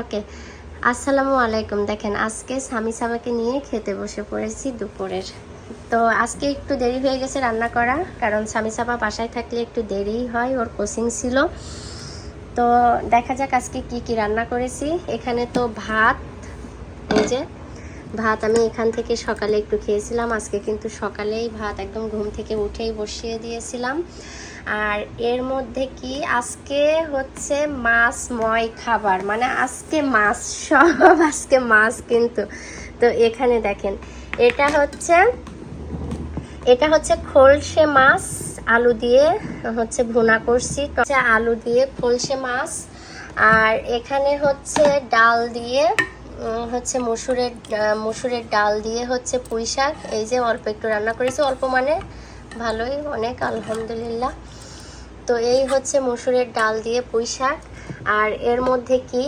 ওকে আসসালামু আলাইকুম। দেখেন, আজকে স্বামী সাবাকে নিয়ে খেতে বসে পড়েছি দুপুরের। তো আজকে একটু দেরি হয়ে গেছে রান্না করা, কারণ স্বামী সাপা বাসায় থাকলে একটু দেরি হয়, ওর কোচিং ছিল। তো দেখা যাক আজকে কি কি রান্না করেছি। এখানে তো ভাত, এই যে ভাত আমি এখান থেকে সকালে একটু খেয়েছিলাম। আজকে কিন্তু সকালেই ভাত একদম ঘুম থেকে উঠেই বসিয়ে দিয়েছিলাম। আর এর মধ্যে কি? আজকে হচ্ছে মাছ ময় খাবার। মানে আজকে মাছ সব, আজকে মাছ কিন্তু। তো এখানে দেখেন, এটা হচ্ছে এটা হচ্ছে খোলসে মাছ, আলু দিয়ে হচ্ছে ভুনা করছি। আলু দিয়ে খোলসে মাছ। আর এখানে হচ্ছে ডাল দিয়ে হচ্ছে মসুরের মসুরের ডাল দিয়ে হচ্ছে পুঁই শাক। এই যে অল্প একটু রান্না করেছি, অল্প মানে ভালোই, অনেক, আলহামদুলিল্লাহ। তো এই হচ্ছে মসুরের ডাল দিয়ে পুঁই শাক। আর এর মধ্যে কি?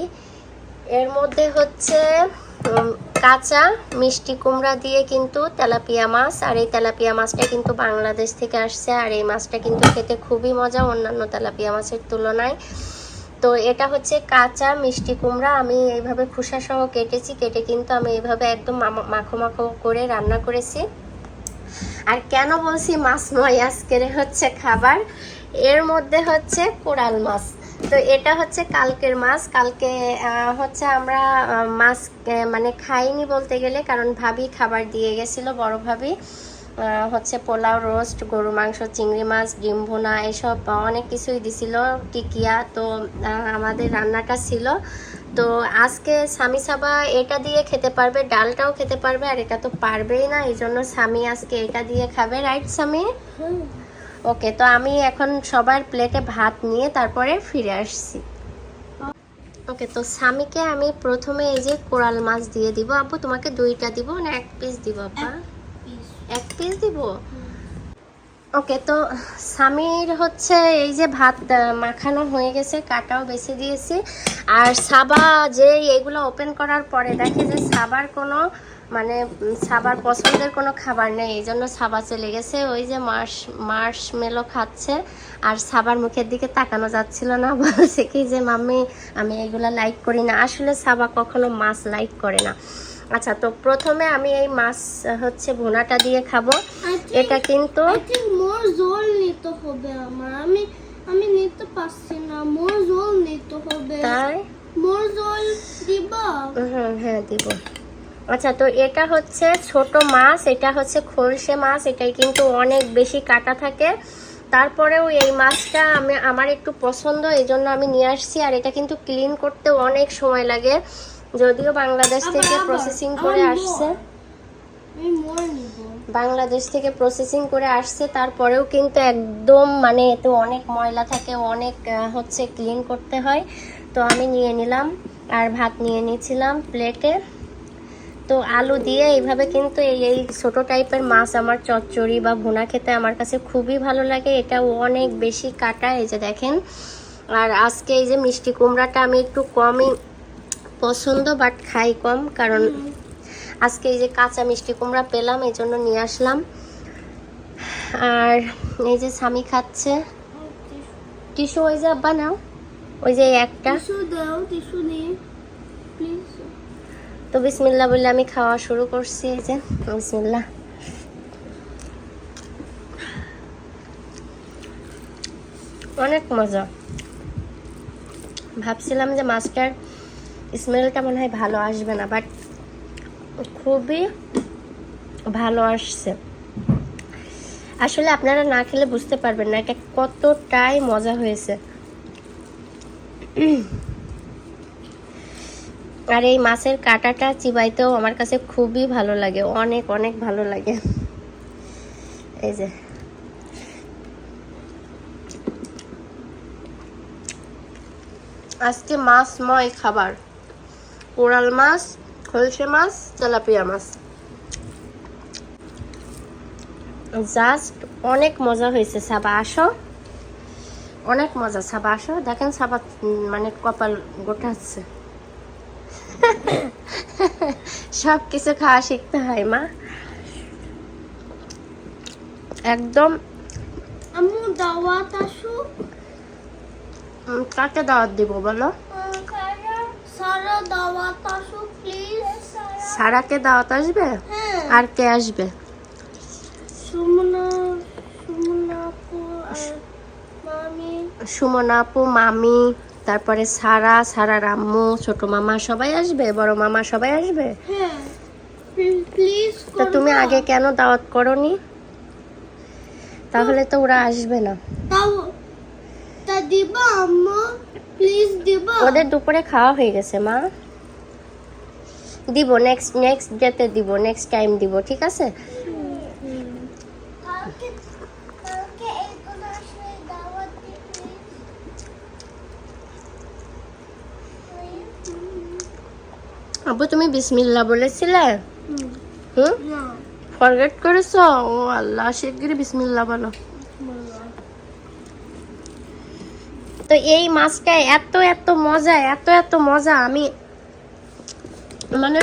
এর মধ্যে হচ্ছে কাঁচা মিষ্টি কুমড়া দিয়ে কিন্তু তেলাপিয়া মাছ। আর এই তেলাপিয়া মাছটা কিন্তু বাংলাদেশ থেকে আসছে। আর এই মাছটা কিন্তু খেতে খুবই মজা, অন্যান্য তেলাপিয়া মাছের তুলনায়। তো এটা হচ্ছে কাঁচা মিষ্টি কুমড়া। আমি এইভাবে খোসা সহ কেটেছি, কেটে কিন্তু আমি এইভাবে একদম মাখো মাখো করে রান্না করেছি। আর কেন বলছি মাছ নয়, আজকের হচ্ছে খাবার। এর মধ্যে হচ্ছে কোরাল মাছ। তো এটা হচ্ছে কালকের মাছ। কালকে হচ্ছে আমরা মাছ মানে খাইনি বলতে গেলে, কারণ ভাবি খাবার দিয়ে গেছিল, বড় ভাবি। হচ্ছে পোলাও রোস্ট গরু মাংস, চিংড়ি মাছ, ডিম ভুনা, এসব অনেক কিছুই দিছিল টিকিয়া। তো আমাদের রান্নাটা ছিল। তো আজকে স্বামী সাবা এটা দিয়ে খেতে পারবে, ডালটাও খেতে পারবে, আর এটা তো পারবেই না, এই জন্য স্বামী আজকে এটা দিয়ে খাবে রাইট স্বামী? ওকে তো আমি এখন সবার প্লেটে ভাত নিয়ে তারপরে ফিরে আসছি। ওকে তো স্বামীকে আমি প্রথমে এই যে কোরাল মাছ দিয়ে দিব। আপু, তোমাকে দুইটা দিব না, এক পিস দিব, আপা? এক পিস দিব? ওকে তো স্বামীর হচ্ছে এই যে ভাত মাখানো হয়ে গেছে, কাটাও বেছে দিয়েছি। আর সাবা যে এগুলো ওপেন করার পরে দেখে যে সাবার কোনো মানে সাবার পছন্দের কোনো খাবার নেই, এই জন্য সাবা চলে গেছে। ওই যে মার্শ মার্শ মেলো খাচ্ছে, আর সাবার মুখের দিকে তাকানো যাচ্ছিল না, বলছে কি যে, মাম্মি, আমি এগুলো লাইক করি না। আসলে সাবা কখনো মাছ লাইক করে না। আচ্ছা তো প্রথমে আমি এই মাছ হচ্ছে ভুনাটা দিয়ে খাব। এটা কিন্তু মোর জল নিতে হবে আমার। আমি আমি নিতে পারছি না। মোর জল নিতে হবে। তাই? মোর জল দিবা? হুম হ্যাঁ দিব। আচ্ছা তো এটা হচ্ছে ছোট মাছ এটা হচ্ছে খলসে মাছ এটাই কিন্তু অনেক বেশি কাটা থাকে। তারপরেও এই মাছটা আমি আমার একটু পছন্দ এই জন্য আমি নিয়ে আসছি আর এটা কিন্তু ক্লিন করতে অনেক সময় লাগে। যদিও বাংলাদেশ থেকে প্রসেসিং করে আসছে। বাংলাদেশ থেকে প্রসেসিং করে আসছে তারপরেও কিন্তু একদম মানে এতে অনেক ময়লা থাকে অনেক হচ্ছে ক্লিন করতে হয়। তো আমি নিয়ে নিলাম আর ভাত নিয়ে নিয়েছিলাম প্লেটে তো আলু দিয়ে এইভাবে কিন্তু এই এই ছোটো টাইপের মাছ আমার চচ্চড়ি বা ভুনা খেতে আমার কাছে খুবই ভালো লাগে। এটা অনেক বেশি কাটা এই যে দেখেন। আর আজকে এই যে মিষ্টি কুমড়াটা আমি একটু কমই পছন্দ বাট খাই কম কারণ আজকে এই যে কাঁচা মিষ্টি কুমড়া পেলাম এই জন্য নিয়ে আসলাম। আর এই যে স্বামী খাচ্ছে। টিসু ওই যে আব্বা নাও ওই যে একটা। তো বিসমিল্লা বললে আমি খাওয়া শুরু করছি এই যে বিসমিল্লা অনেক মজা। ভাবছিলাম যে মাছটার স্মেলটা মনে হয় ভালো আসবে না বাট খুবই ভালো আসছে। আসলে আপনারা না খেলে বুঝতে পারবেন না এটা কতটাই মজা হয়েছে। আর এই মাছের কাঁটাটা চিবাইতেও আমার কাছে খুবই ভালো লাগে, অনেক অনেক ভালো লাগে। এই যে। আজকে মাছময় খাবার। কোরাল মাছ খলসে মাছ তেলাপিয়া মাছ। জাস্ট অনেক মজা হয়েছে সাবা আসো। অনেক মজা সাবা আসো। দেখেন সাবা মানে কপাল গোটাচ্ছে। সব কিছু খাওয়া শিখতে হয় মা। একদম। আম্মু দাওয়াত আসুক। কাকে দাওয়াত দিব বলো খারা সারা দাওয়াত আসো প্লিজ সারাকে দাওয়াত আসবে? হ্যাঁ। আর কে আসবে? সুমনা সুমনা আপু মামি। তারপরে সারা সারার আম্মু ছোট মামা সবাই আসবে? বড় মামা সবাই আসবে? হ্যাঁ। তো তুমি আগে কেন দাওয়াত করনি? তাহলে তো ওরা আসবে না। আম্মা? প্লিজ দিবা ওদের দুপুরে খাওয়া হয়ে গেছে মা। দিব নেক্সট নেক্সট ডেতে দিব নেক্সট টাইম দিব ঠিক আছে? আব্বু তুমি বিসমিল্লা বলেছিলে? হুম। ফরগেট করেছ? ও আল্লাহ শিগগিরই বিসমিল্লা বলো। তো এই মাছটা এত এত মজা, এত এত মজা। আমি মানে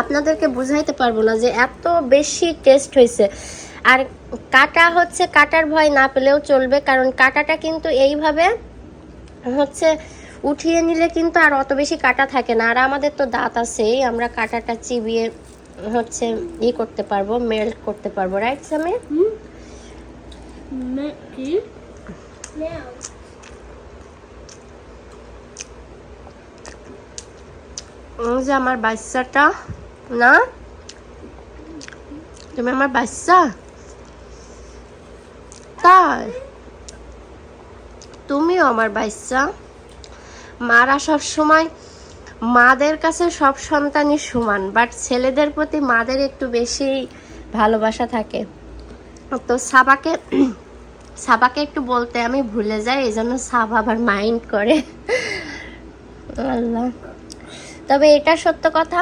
আপনাদেরকে বুঝাইতে পারব না যে এত বেশি টেস্ট হয়েছে আর কাটা হচ্ছে, কাটার ভয় না পেলেও চলবে, কারণ কাটাটা কিন্তু এইভাবে হচ্ছে উঠিয়ে নিলে কিন্তু আর অত বেশি কাটা থাকে না। আর আমাদের তো দাঁত আছেই, আমরা কাটাটা চিবিয়ে হচ্ছে ই করতে পারব মেল্ট করতে পারব। রাইট সামে কি? এই যে আমার বাচ্চাটা, না? তুমি আমার বাচ্চা? তাই? তুমিও আমার বাচ্চা। মারা সব সময় মাদের কাছে সব সন্তানই সমান বাট ছেলেদের প্রতি মাদের একটু বেশি ভালোবাসা থাকে। তো সাবাকে সাবাকে একটু বলতে আমি ভুলে যাই এই জন্য সাবা আবার মাইন্ড করে। আল্লাহ। তবে এটা সত্য কথা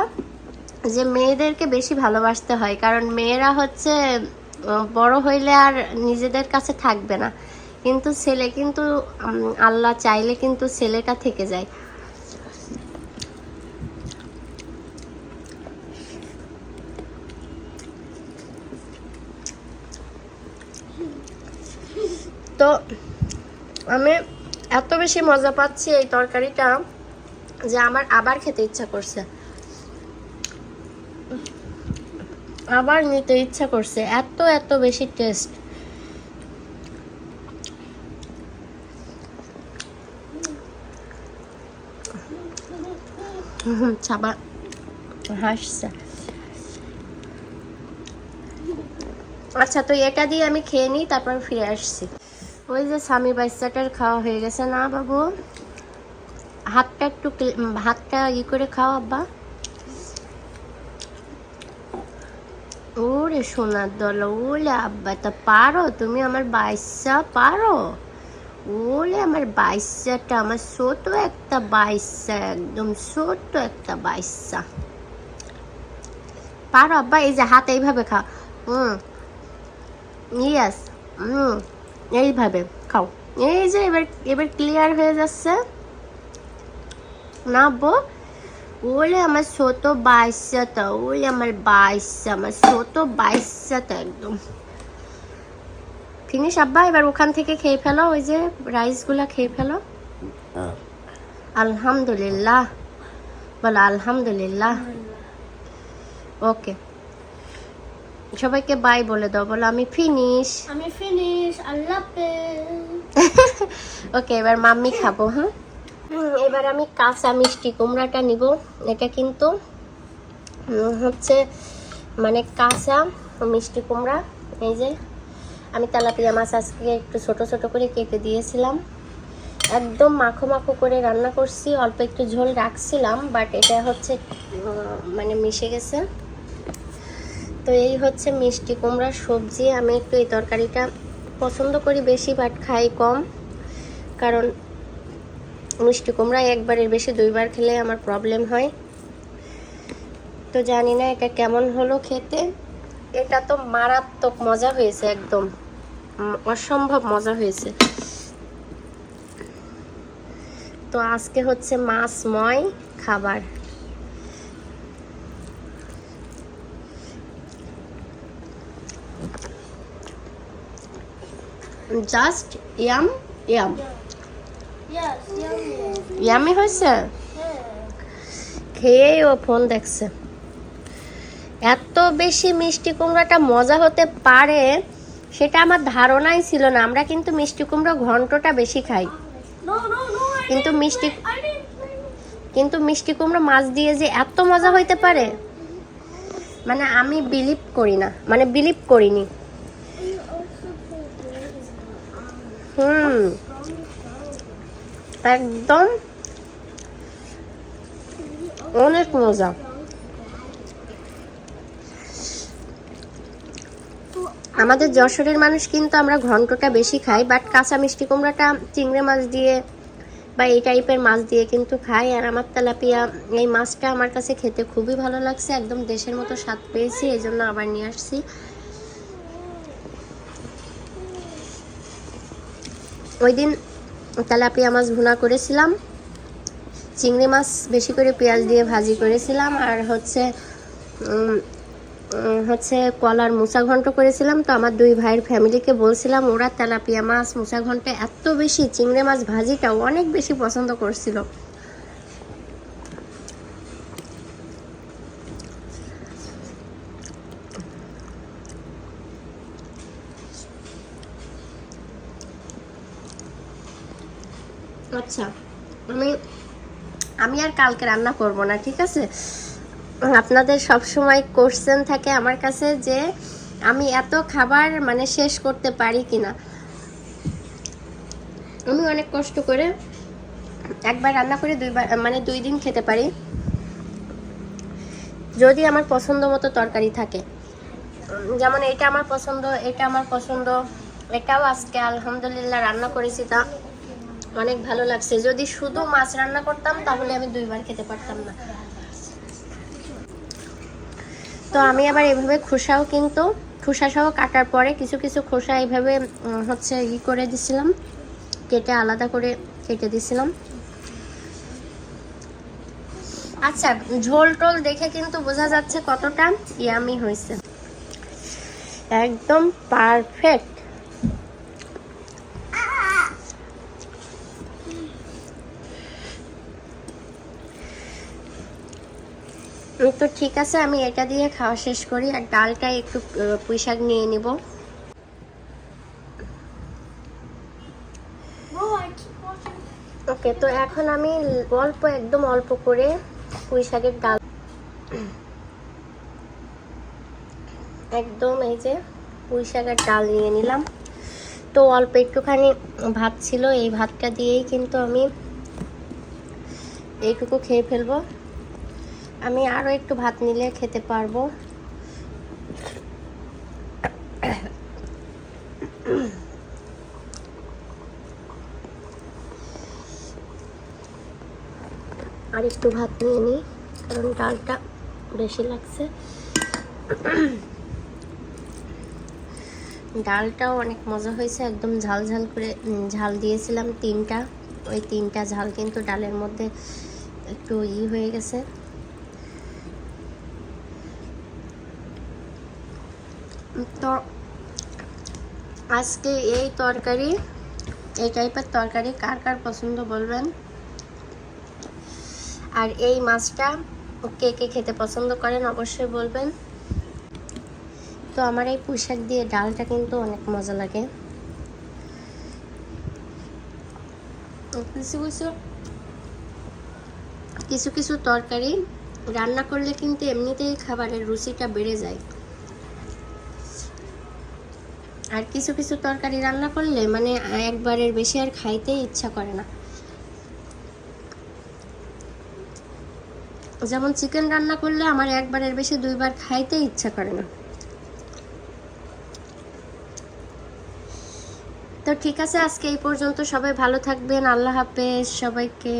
যে মেয়েদেরকে বেশি ভালোবাসতে হয়, কারণ মেয়েরা হচ্ছে বড় হইলে আর নিজেদের কাছে থাকবে না। কিন্তু ছেলে কিন্তু আল্লাহ চাইলে কিন্তু ছেলেটা থেকে যায়। তো আমি এত বেশি মজা পাচ্ছি এই তরকারিটা যে আমার আবার খেতে ইচ্ছা করছে। আবার নিতে ইচ্ছা করছে। এত এত বেশি টেস্ট আচ্ছা তো এটা দিয়ে আমি খেয়ে নিই, তারপর ফিরে আসছি। ওই যে স্বামী বাচ্চাটার খাওয়া হয়ে গেছে। না বাবু, হাতটা একটু হাতটা ই করে খাও আব্বা। ওরে সোনার দল, ওলে আব্বা, তা পারো? তুমি আমার বাইসা পারো? ওলে আমার বাইসাটা আমার ছোট একটা বাইসা একদম ছোট একটা বাইসা পারো আব্বা, এই যে হাত এইভাবে খাও। হুম ইয়েস হুম এইভাবে খাও। এই যে এবার এবার ক্লিয়ার হয়ে যাচ্ছে। না বো ওলে আমার ছোট বাইশাটা ওলে আমার বাইশা আমার ছোট বাইশাটা একদম। ফিনিশ আব্বা এবার ওখান থেকে খেয়ে ফেলো ওই যে রাইসগুলা খেয়ে ফেলো। আলহামদুলিল্লাহ। বলো আলহামদুলিল্লাহ। ওকে। সবাইকে বাই বলে দাও। বলো আমি ফিনিশ আমি ফিনিশ আল্লাহ ওকে এবার মাম্মি খাব হ্যাঁ? এবার আমি কাঁচা মিষ্টি কুমড়াটা নিব। এটা কিন্তু হচ্ছে মানে কাঁচা মিষ্টি কুমড়া। এই যে আমি তেলাপিয়া মাছ আজকে একটু ছোট ছোট করে কেটে দিয়েছিলাম। একদম মাখো মাখো করে রান্না করছি অল্প একটু ঝোল রাখছিলাম বাট এটা হচ্ছে মানে মিশে গেছে। তো এই হচ্ছে মিষ্টি কুমড়ার সবজি। আমি একটু এই তরকারিটা পছন্দ করি বেশি বাট খাই কম। কারণ মিষ্টি কুমড়া একবারের বেশি, দুইবার খেলে আমার প্রবলেম হয়। তো জানি না এটা কেমন হলো খেতে। এটা তো মারাত্মক মজা হয়েছে একদম। অসম্ভব মজা হয়েছে। তো আজকে হচ্ছে মাছময় খাবার। Just yam yam. ইয়ামি হয়েছে? হ্যাঁ। খেয়েই ও ফোন দেখছে। এত বেশি মিষ্টি কুমড়াটা মজা হতে পারে সেটা আমার ধারণাই ছিল না। আমরা কিন্তু মিষ্টি কুমড়ো ঘন্টটা বেশি খাই। কিন্তু মিষ্টি. কিন্তু মিষ্টি কুমড়ো মাছ দিয়ে যে এত মজা হইতে পারে মানে আমি বিলিভ করি না। মানে বিলিভ করিনি। একদম। অনেক মজা। আমাদের যশোরের মানুষ কিন্তু আমরা ঘন্টটা বেশি খাই বাট কাঁচা মিষ্টি কুমড়াটা চিংড়ি মাছ দিয়ে বা এই টাইপের মাছ দিয়ে কিন্তু খাই। আর আমার তেলাপিয়া, এই মাছটা আমার কাছে খেতে খুবই ভালো লাগছে। একদম দেশের মতো স্বাদ পেয়েছি এই জন্য আবার নিয়ে আসছি। ওই দিন তেলাপিয়া মাছ ভুনা করেছিলাম। চিংড়ি মাছ বেশি করে পেঁয়াজ দিয়ে ভাজি করেছিলাম আর হচ্ছে হচ্ছে কলার মুসা ঘন্ট করেছিলাম। তো আমার দুই ভাইয়ের ফ্যামিলিকে বলছিলাম, ওরা তেলাপিয়া মাছ মুসা ঘন্ট এত বেশি চিংড়ি মাছ ভাজিটা অনেক বেশি পছন্দ করছিল। আচ্ছা আমি আমি আর কালকে রান্না করব না, ঠিক আছে? আপনাদের সব সময় কোশ্চেন থাকে আমার কাছে যে, আমি এত খাবার মানে শেষ করতে পারি কিনা। আমি অনেক কষ্ট করে একবার রান্না করে দুইবার মানে দুই দিন খেতে পারি। যদি আমার পছন্দ মতো তরকারি থাকে। যেমন এটা আমার পছন্দ, এটা আমার পছন্দ, এটাও আজকে আলহামদুলিল্লাহ রান্না করেছি তা অনেক ভালো লাগছে। যদি শুধু মাছ রান্না করতাম, তাহলে আমি দুইবার খেতে পারতাম না। তো আমি আবার এভাবে খোসাও কিন্তু, খোসা সহ কাটার পরে কিছু কিছু খোসা এইভাবে হচ্ছে ই করে দিছিলাম, কেটে আলাদা করে কেটে দিছিলাম। আচ্ছা ঝোল টোল দেখে কিন্তু বোঝা যাচ্ছে কতটা ইয়ামি হয়েছে। একদম পারফেক্ট। তো ঠিক আছে আমি এটা দিয়ে খাওয়া শেষ করি আর ডালটা একটু আহ, পুঁই শাক নিয়ে নিব. ওকে তো এখন আমি অল্প একদম অল্প করে পুঁই শাকের ডাল একদম এই যে পুঁই শাকের ডাল নিয়ে নিলাম তো অল্প একটুখানি ভাত ছিল এই ভাতটা দিয়েই কিন্তু আমি এইটুকু খেয়ে ফেলব আমি আরও একটু ভাত নিলে খেতে পারব। আর একটু ভাত নিয়ে নিই কারণ ডালটা বেশি লাগছে। ডালটাও অনেক মজা হয়েছে, একদম ঝাল ঝাল করে ঝাল দিয়েছিলাম তিনটা। ওই তিনটা ঝাল কিন্তু ডালের মধ্যে একটু ই হয়ে গেছে। তো আজকে এই তরকারি, এই টাইপের তরকারি কার কার পছন্দ বলবেন? আর এই মাছটা কে কে খেতে পছন্দ করেন অবশ্যই বলবেন। তো আমার এই পুঁইশাক দিয়ে ডালটা কিন্তু অনেক মজা লাগে। কিছু কিছু কিছু কিছু তরকারি রান্না করলে কিন্তু এমনিতেই খাবারের রুচিটা বেড়ে যায়। আর কিছু কিছু তরকারি রান্না করলে মানে একবারের বেশি আর খাইতে ইচ্ছা করে না। যেমন চিকেন রান্না করলে আমার একবারের বেশি দুইবার খাইতে ইচ্ছা করে না। তো ঠিক আছে, আজকে এই পর্যন্ত সবাই ভালো থাকবেন, আল্লাহ হাফেজ, সবাইকে